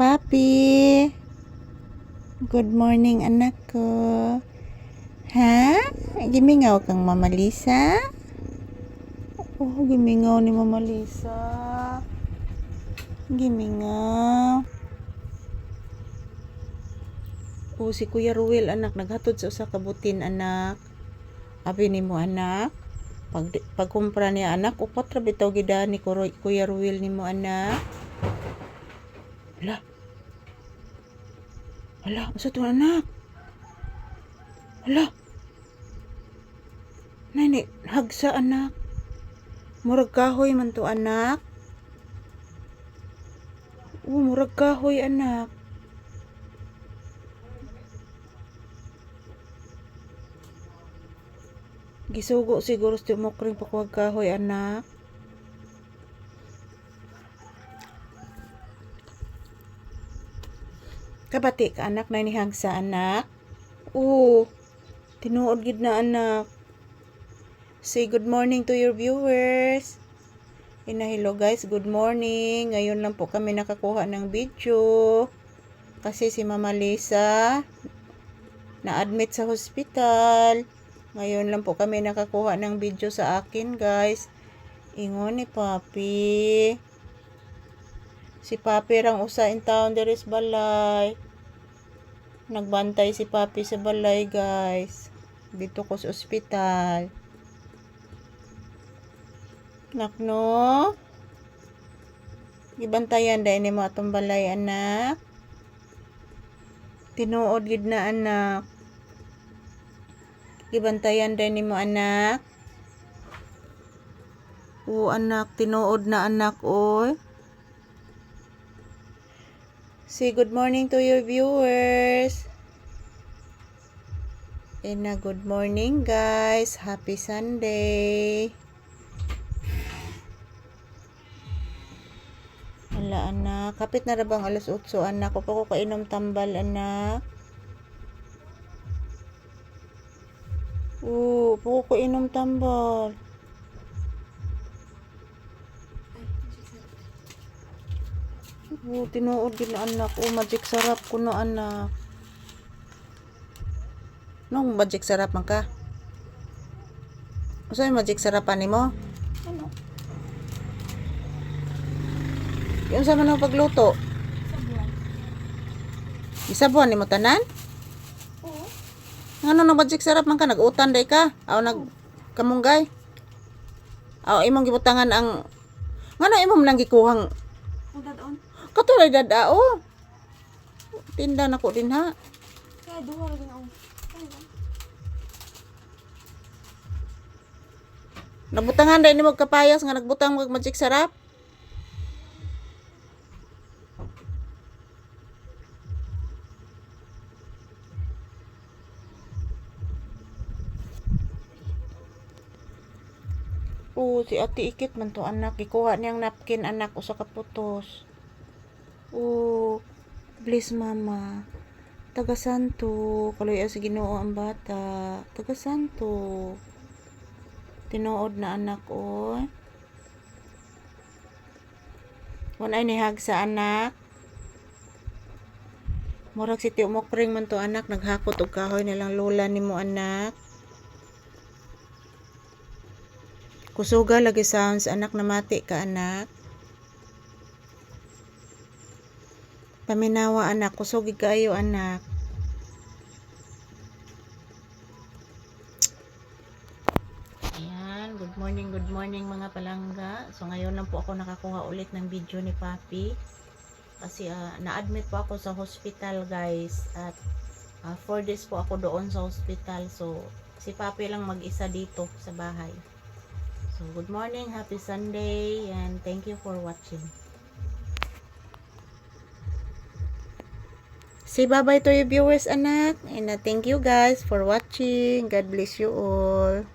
Papi. Good morning, anak ko. Ha? Gimingaw kang Mama Lisa? Oh, gimingaw ni Mama Lisa. Gimingaw. Oh, si Kuya Ruel, anak, naghatod sa usa ka butin, anak. Abi ni mo, anak. Pag, pagkumpra niya, anak, upat ra bitaw gida ni Kuya Ruel ni mo, anak. Hala. Hala, asa to anak? Hala. Nani, hagsa anak. Murag kahoy man to anak. Oh, murag kahoy anak. Gisugo siguro sa mokring pakuwag kahoy anak. Kabati ka anak na inihag sa anak. Oo. Tinuod gid na anak. Say good morning to your viewers. Ina hello guys, good morning. Ngayon lang po kami nakakuha ng video. Kasi si Mama Lisa na-admit sa hospital. Ngayon lang po kami nakakuha ng video sa akin guys. Ingon ni Papi. Si Papi rang usa in town there is balay. Nagbantay si Papi sa balay, guys. Dito ko sa ospital. Nakno. Gibantayan dahil ni mo atong balay, anak. Tinuod gid na, anak. Gibantayan dahil ni mo, anak. Oo, anak. Tinuod na, anak, oy. Say good morning to your viewers. And a good morning guys. Happy Sunday. Wala anak. Kapit na rabang alas 8 anak. Ko pa ko kainom tambal anak. Oo, pa ko kainom tambal. Oh, tinuod din na anak. Oh, magic sarap ko no anak. Nung magic sarap man ka? Usa yung magic sarapan ni mo? Ano? Yung sa man ang pagluto? Sabuan. Isabuan ni mo tanan? Oo. Ngano nang magic sarap man ka? Nag-utan day ka? Aw nag kamunggay? Aw imong gibutangan ang ngano imong nang gikuhang Punta doon. Katulad dadao? Tinda na ko din ha. Kaya duha rin. Kaya ba? Nabutangan day ni mo kapayas nga nagbutang mag magic sarap. Oo, si Ate Ikit man to anak. Ikuha niyang napkin anak usa ka putos. Oo, please mama. Taga Santo, kaloy sa Ginoo ang bata. Taga Santo. Tinuod na anak o. Wala ay nihag sa anak. Murag si Tio Mokring man to anak. Naghakot og kahoy nilang lola ni mo anak. Kusuga lagi sounds anak na mati ka anak. Paminawa anak. Kusugi kayo anak. Ayan, good morning, good morning mga palangga. So ngayon lang po ako nakakuha ulit ng video ni Papi. Kasi ah, na-admit po ako sa hospital guys. At 4 days po ako doon sa hospital. So si Papi lang mag-isa dito sa bahay. So good morning, happy Sunday, and thank you for watching. Say bye-bye to your viewers, anak. And uh, thank you guys for watching. God bless you all.